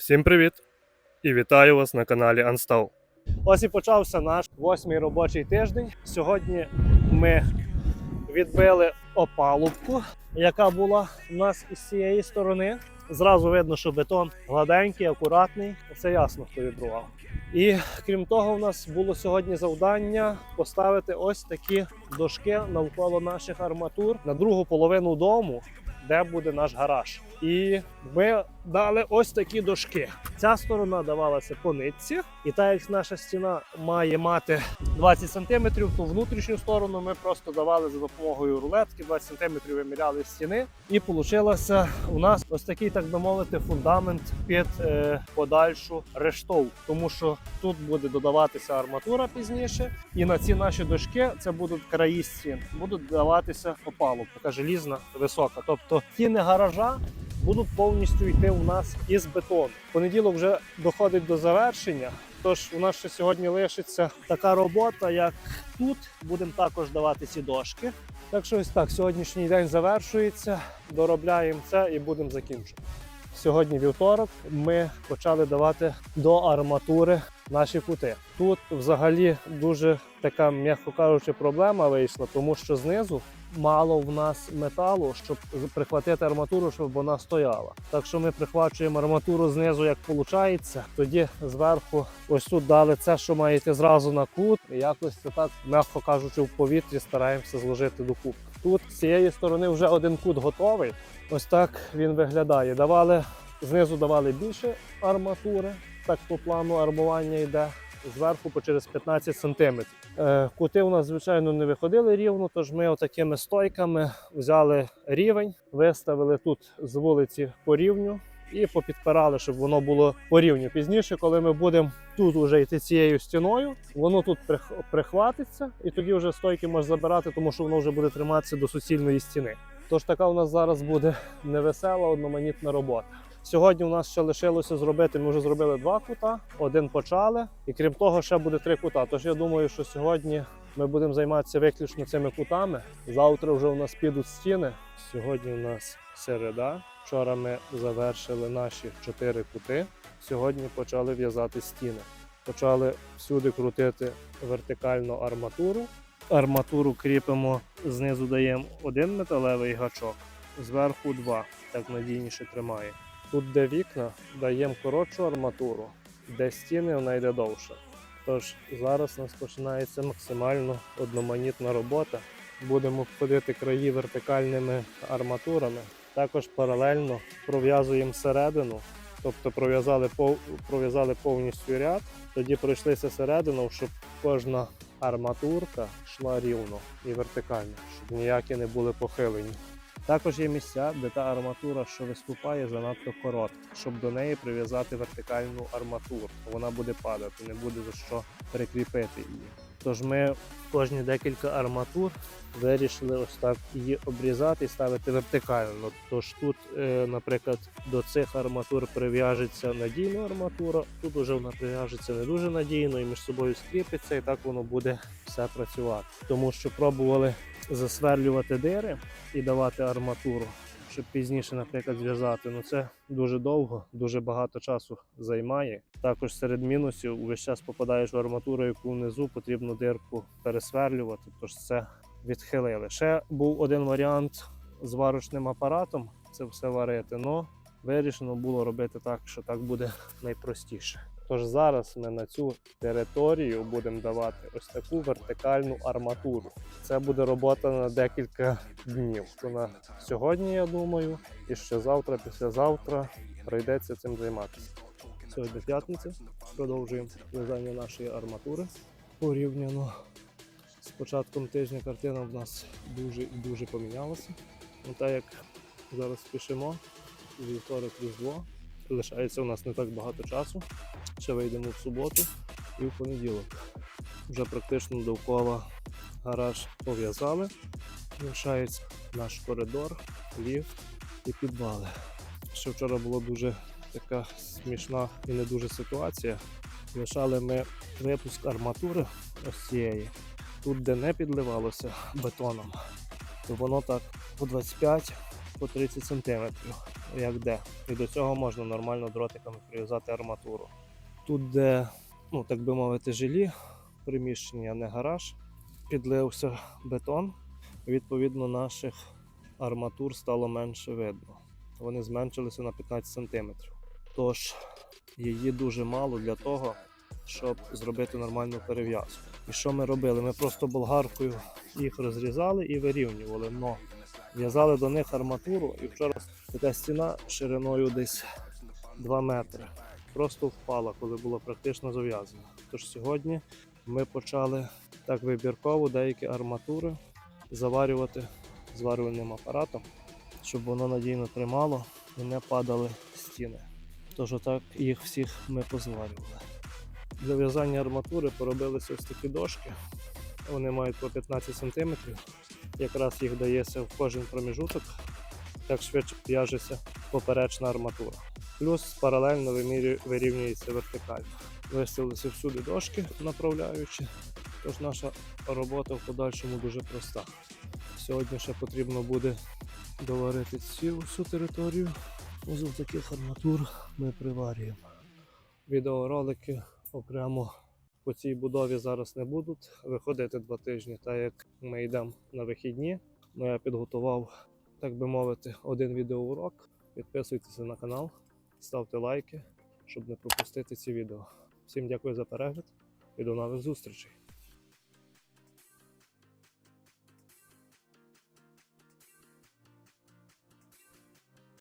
Всім привіт! І вітаю вас на каналі Unstall. Ось і почався наш восьмий робочий тиждень. Сьогодні ми відбили опалубку, яка була у нас із цієї сторони. Зразу видно, що бетон гладенький, акуратний. Це ясно, хто відбував. І крім того, у нас було сьогодні завдання поставити ось такі дошки навколо наших арматур на другу половину дому, де буде наш гараж. І ми дали ось такі дошки. Ця сторона давалася по нитці, і так як наша стіна має мати 20 см, то внутрішню сторону ми просто давали за допомогою рулетки 20 см виміряли стіни, і вийшло у нас ось такий, так би мовити, фундамент під е, подальшу рештову, тому що тут буде додаватися арматура пізніше, і на ці наші дошки це будуть краї стін, будуть даватися опалубка, желізна, висока. Тобто стіни гаража будуть повністю йти у нас із бетону. Понеділок вже доходить до завершення. Тож у нас ще сьогодні лишиться така робота, як тут. Будемо також давати ці дошки. Так що ось так, сьогоднішній день завершується. Доробляємо це і будемо закінчувати. Сьогодні вівторок ми почали давати до арматури наші кути. Тут взагалі дуже така, м'яко кажучи, проблема вийшла, тому що знизу мало в нас металу, щоб прихватити арматуру, щоб вона стояла. Так що ми прихвачуємо арматуру знизу, як виходить. Тоді зверху ось тут дали це, що має йти зразу на кут. І якось це так, м'яко кажучи, в повітрі стараємося зложити до. Тут з цієї сторони вже один кут готовий. Ось так він виглядає. Давали знизу давали більше арматури, так по плану армування йде. Зверху по через 15 см. Е, Кути у нас, звичайно, не виходили рівно, тож ми отакими стойками взяли рівень, виставили тут з вулиці по рівню і попідпирали, щоб воно було по рівню. Пізніше, коли ми будемо тут вже йти цією стіною, воно тут прихватиться, і тоді вже стойки можна забирати, тому що воно вже буде триматися до суцільної стіни. Тож така у нас зараз буде невесела, одноманітна робота. Сьогодні у нас ще лишилося зробити. Ми вже зробили два кута, один почали, і крім того, ще буде три кута. Тож я думаю, що сьогодні ми будемо займатися виключно цими кутами. Завтра вже у нас підуть стіни. Сьогодні у нас середа. Вчора ми завершили наші чотири кути. Сьогодні почали в'язати стіни. Почали всюди крутити вертикальну арматуру. Арматуру кріпимо, знизу даємо один металевий гачок, зверху два, так надійніше тримає. Тут, де вікна, даємо коротшу арматуру, де стіни вона йде довше. Тож зараз у нас починається максимально одноманітна робота. Будемо входити краї вертикальними арматурами. Також паралельно пров'язуємо середину, тобто пров'язали пров'язали повністю ряд, тоді пройшлися середину, щоб кожна арматурка йшла рівно і вертикально, щоб ніякі не були похилені. Також є місця, де та арматура, що виступає, занадто коротка, щоб до неї прив'язати вертикальну арматуру. Вона буде падати, не буде за що прикріпити її. Тож ми кожні декілька арматур вирішили ось так її обрізати і ставити вертикально. Тож тут, е, наприклад, до цих арматур прив'яжеться надійна арматура, тут вже вона прив'яжеться не дуже надійно і між собою скріпиться, і так воно буде все працювати. Тому що пробували засверлювати дири і давати арматуру, щоб пізніше, наприклад, зв'язати. Ну це дуже довго, дуже багато часу займає. Також серед мінусів весь час попадаєш в арматуру, яку внизу потрібно дирку пересверлювати. Тож це відхилили. Ще був один варіант з варочним апаратом це все варити. але вирішено було робити так, що так буде найпростіше. Тож зараз ми на цю територію будемо давати ось таку вертикальну арматуру. Це буде робота на декілька днів. На сьогодні, я думаю, і ще завтра, післязавтра прийдеться цим займатися. Сьогодні п'ятниця. Продовжуємо в'язання нашої арматури порівняно. З початком тижня картина в нас дуже і дуже помінялася. Ну, так як зараз спішимо, вівторок різдво. Лишається у нас не так багато часу. Ще вийдемо в суботу і в понеділок. Вже практично довкола гараж пов'язали. Лишається наш коридор, ліфт і підвали. Ще вчора була дуже така смішна і не дуже ситуація. Лишали ми випуск арматури ось цієї. Тут, де не підливалося бетоном, то воно так по 25 по 30 см, як де. І до цього можна нормально дротиками прив'язати арматуру. Тут, де, ну так би мовити, жилі приміщення, не гараж, підлився бетон. Відповідно, наших арматур стало менше видно. Вони зменшилися на 15 см. Тож її дуже мало для того, щоб зробити нормальну перев'язку. І що ми робили? Ми просто болгаркою їх розрізали і вирівнювали. Но в'язали до них арматуру, і вчора така стіна шириною десь 2 метри. Просто впала, коли було практично зав'язано. Тож сьогодні ми почали так вибірково деякі арматури заварювати зварювальним апаратом, щоб воно надійно тримало і не падали стіни. Тож отак їх всіх ми позварювали. Для в'язання арматури поробилися ось такі дошки. Вони мають по 15 см. Якраз їх дається в кожен проміжуток, так швидше в'яжеться поперечна арматура. Плюс паралельно вирівнюється вертикаль. Виставилися всюди дошки направляючи. Тож наша робота в подальшому дуже проста. Сьогодні ще потрібно буде доварити цю всю територію. Ось з таких арматур ми приварюємо. Відеоролики окремо по цій будові зараз не будуть виходити два тижні, так як ми йдемо на вихідні. Ну, я підготував, так би мовити, один відеоурок. Підписуйтеся на канал, ставте лайки, щоб не пропустити ці відео. Всім дякую за перегляд і до нових зустрічей.